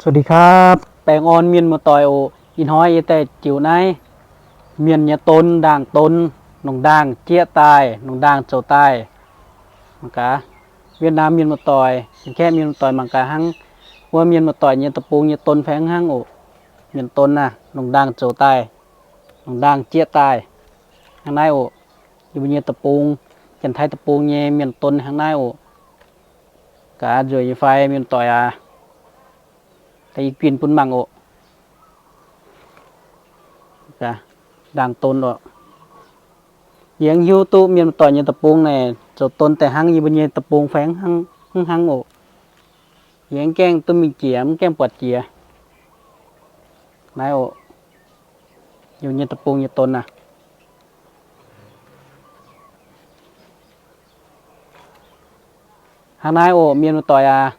สวัสดีครับ แปลงออนเมียนมาต่อยโออินห้อยแต่จิ๋วในเมียนยาตนด่างตนหนองด่างเจี๊ยตายหนองด่างโจใต้มังกะเวียดนามเมียนมาต่อยเป็นแค่เมียนมาต่อยมังกะหังว่าเมียนมาต่อยเนี่ยตะปูเนี่ยตนแพงหังโอเมียนตนน่ะหนองด่างโจต้หนองด่างเจี๊ยตายข้างในโออยู่บนเนี่ยตะปูจันไทยตะปูเนี่ยเมียนตนข้างในโอกะเจอไฟเมียนต่อยอะ ikpin bún măng o cả đàn tôn rồi giang hiu tu miền tỏi như tập buông này rồi hang như bên như tập buông phán hang hang hăng ổ giang keng tôi mình chìa keng quạt chìa à. nãy ổ nhiều như tập buông như tôn à. Hàng nãy ổ miền tỏi à.